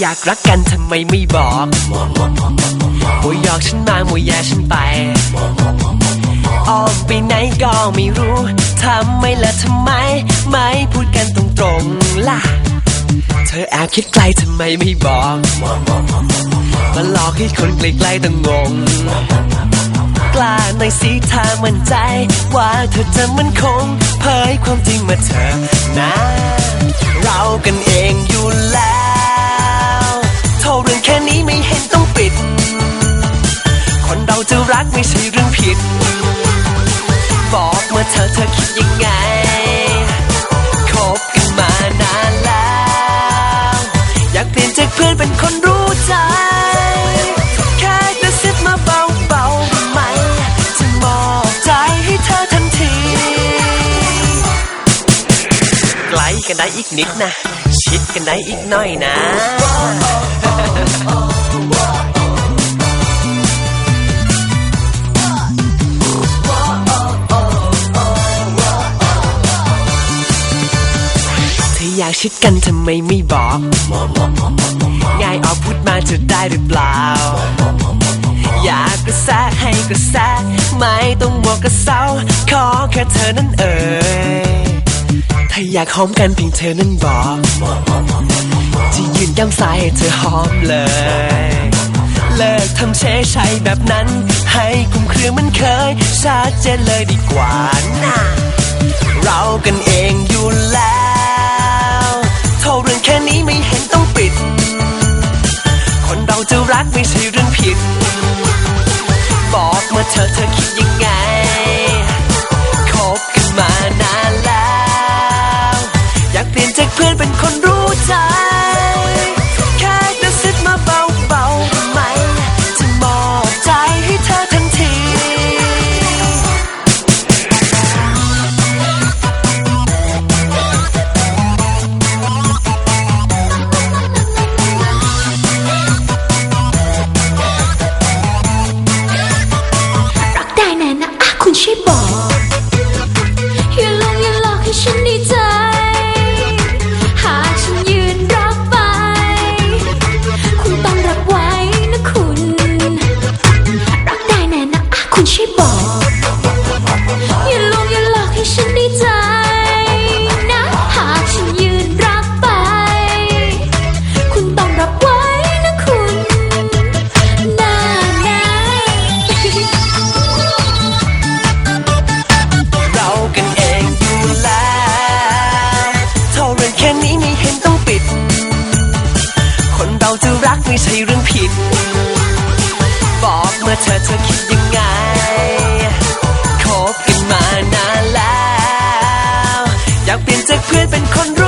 อยากรักกันทำไมไม่บอกมวหยอกฉันมามัวแย่ฉันไป ออกไปไหนก็ไม่รู้ทำไมละทำไม ไม่พูดกันตรงๆล่ะ เธอแอบคิดไกลทำไมไม่บอกมาหลอกให้คนใกล้ๆต้องงง กล้าในอยสีทามั่นใจ ว่าเธอจะมันคง เผยความจริงมาเธอนะ เรากันเองอยู่แล้ว จะรักไม่ใช่เรื่องผิด บอกมาเธอเธอคิดยังไง คบกันมานานแล้ว อยากเปลี่ยนจากเพื่อนเป็นคนรู้ใจ แค่กระซิบมาเบาๆได้ไหมจะมอบใจให้เธอทันที ไกลกันได้อีกนิดนะ ชิดกันได้อีกหน่อยนะากชิดกันทำไมไม่บอก ง่ายออกพูดมาจะได้หรือเปล่า อยากกระแสะให้กระแสะไม่ต้องบอกกระเซาขอแค่เธอนั้นเอ่ยถ้าอยากหอมกันเพียงเธอนั้นบอกจะยืนย้ำสายให้เธอหอมเลย เลิกทำเชยชัยแบบนั้น ให้คุ้มเครือเหมันเคยชัดเจนเลยดีกว่านะเรากันเองอยู่แล้ว นี้ไม่เห็นต้องปิด คนเราจะรักไม่ใช่เรื่องผิด บอกมาเธอเธอคิด เธอเธอคิดยังไงคบกันมานานแล้ว อยากเปลี่ยนจากเพื่อนเป็นคนรู้